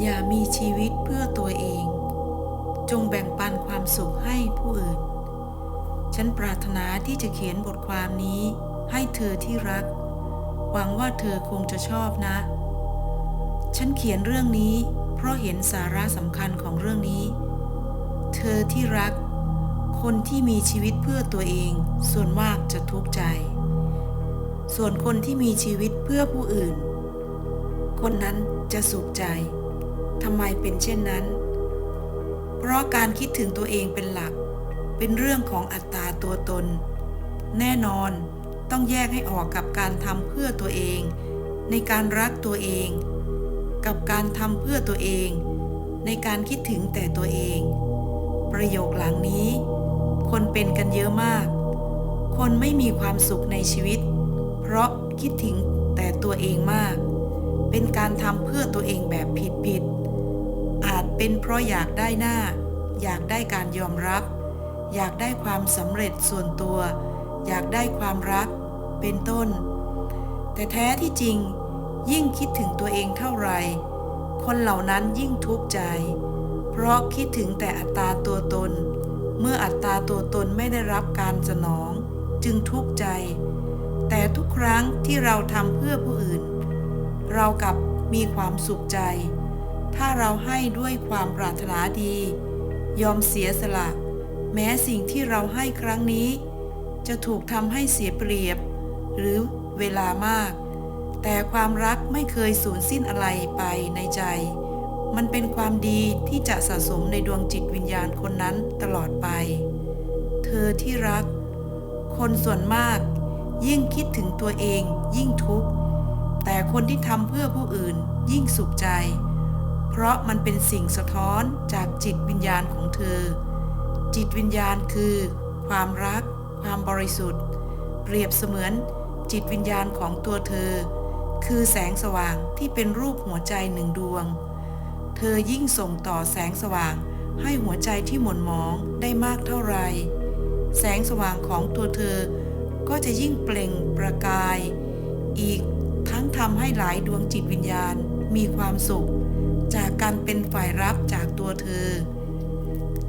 อย่ามีชีวิตเพื่อตัวเอง จงแบ่งปันความสุขให้ผู้อื่น ฉันปรารถนาที่จะเขียนบทความนี้ให้เธอที่รัก หวังว่าเธอคงจะชอบนะ ฉันเขียนเรื่องนี้ เพราะเห็นสาระสำคัญของเรื่องนี้ เธอที่รัก คนที่มีชีวิตเพื่อตัวเอง ส่วนมากจะทุกข์ใจ ส่วนคนที่มีชีวิตเพื่อผู้อื่น คนนั้นจะสุขใจ ทำไมเป็นเช่นนั้น เพราะการคิดถึงตัวเองเป็นหลัก เป็นเรื่องของอัตตาตัวตน แน่นอนต้องแยกให้ออกกับการทำเพื่อตัวเอง ในการรักตัวเอง กับการทำเพื่อตัวเอง ในการคิดถึงแต่ตัวเอง ประโยคหลังนี้ คนเป็นกันเยอะมาก คนไม่มีความสุขในชีวิต เพราะคิดถึงแต่ตัวเองมาก เป็นการทำเพื่อตัวเองแบบผิดๆ เป็นเพราะอยากได้หน้า อยากได้การยอมรับ อยากได้ความสำเร็จส่วนตัว อยากได้ความรัก เป็นต้น แต่แท้ที่จริง ยิ่งคิดถึงตัวเองเท่าไหร่ คนเหล่านั้นยิ่งทุกข์ใจ เพราะคิดถึงแต่อัตราตัวตน เมื่ออัตราตัวตนไม่ได้รับการสนอง จึงทุกข์ใจ แต่ทุกครั้งที่เราทำเพื่อผู้อื่น เรากลับมีความสุขใจ ถ้าเราให้ด้วยความปรารถนาดี ยอมเสียสละ แม้สิ่งที่เราให้ครั้งนี้ จะถูกทำให้เสียเปรียบ หรือเวลามาก แต่ความรักไม่เคยสูญสิ้นอะไรไปในใจ มันเป็นความดีที่จะสะสมในดวงจิตวิญญาณคนนั้นตลอดไป เธอที่รัก คนส่วนมาก ยิ่งคิดถึงตัวเองยิ่งทุกข์แต่คนที่ทำเพื่อผู้อื่นยิ่งสุขใจ เพราะมันเป็นสิ่งสะท้อนจากจิตวิญญาณของเธอ จิตวิญญาณคือ ความรัก ความบริสุทธิ์ เปรียบเสมือนจิตวิญญาณของตัวเธอ คือแสงสว่างที่เป็นรูปหัวใจหนึ่งดวง เธอยิ่งส่งต่อแสงสว่างให้หัวใจที่หม่นหมองได้มากเท่าไร แสงสว่างของตัวเธอ ก็จะยิ่งเปล่งประกาย อีกทั้งทำให้หลายดวงจิตวิญญาณมีความสุข จากการเป็นฝ่ายรับจากตัวเธอ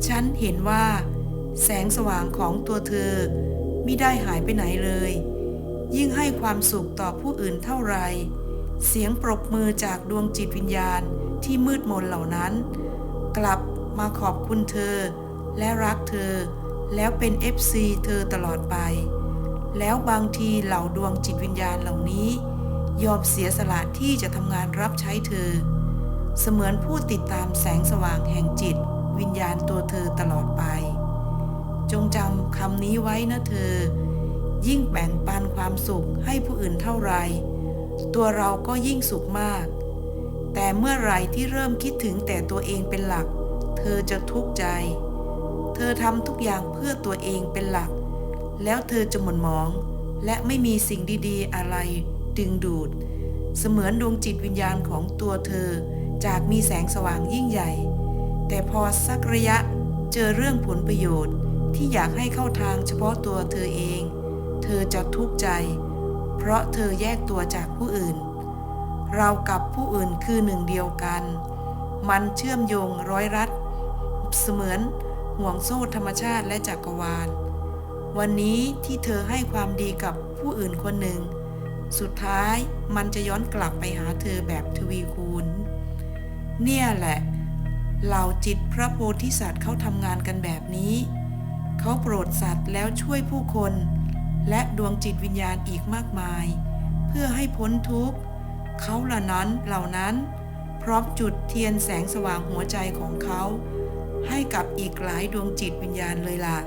ฉันเห็นว่า แสงสว่างของตัวเธอไม่ได้หายไปไหนเลย ยิ่งให้ความสุขต่อผู้อื่นเท่าไร เสียงปรบมือจากดวงจิตวิญญาณที่มืดมนเหล่านั้น กลับมาขอบคุณเธอ และรักเธอ แล้วเป็น FC เธอตลอดไป แล้วบางทีเหล่าดวงจิตวิญญาณเหล่านี้ ยอมเสียสละที่จะทำงานรับใช้เธอ เสมือนผู้ติดตามแสงสว่างแห่งจิต วิญญาณตัวเธอตลอดไป จงจำคำนี้ไว้นะเธอ ยิ่งแบ่งปันความสุขให้ผู้อื่นเท่าไร ตัวเราก็ยิ่งสุขมาก แต่เมื่อไรที่เริ่มคิดถึงแต่ตัวเองเป็นหลัก เธอจะทุกข์ใจ เธอทำทุกอย่างเพื่อตัวเองเป็นหลัก แล้วเธอจะหม่นหมอง และไม่มีสิ่งดีๆอะไรดึงดูด เสมือนดวงจิตวิญญาณของตัวเธอ จากมีแสงสว่างยิ่งใหญ่ แต่พอสักระยะเจอเรื่องผลประโยชน์ที่อยากให้เข้าทางเฉพาะตัวเธอเอง เธอจะทุกข์ใจ เพราะเธอแยกตัวจากผู้อื่น เรากับผู้อื่นคือหนึ่งเดียวกัน มันเชื่อมโยงร้อยรัด เสมือนห่วงโซ่ธรรมชาติและจักรวาล วันนี้ที่เธอให้ความดีกับผู้อื่นคนหนึ่ง สุดท้ายมันจะย้อนกลับไปหาเธอแบบทวีคูณ เนี่ยแหละเหล่าจิตพระโพธิสัตว์เขาทำงานกันแบบนี้ เขาโปรดสัตว์แล้วช่วยผู้คน และดวงจิตวิญญาณอีกมากมาย เพื่อให้พ้นทุกข์เขาเหล่านั้นเหล่านั้น พร้อมจุดเทียนแสงสว่างหัวใจของเขา ให้กับอีกหลายดวงจิตวิญญาณเลยล่ะ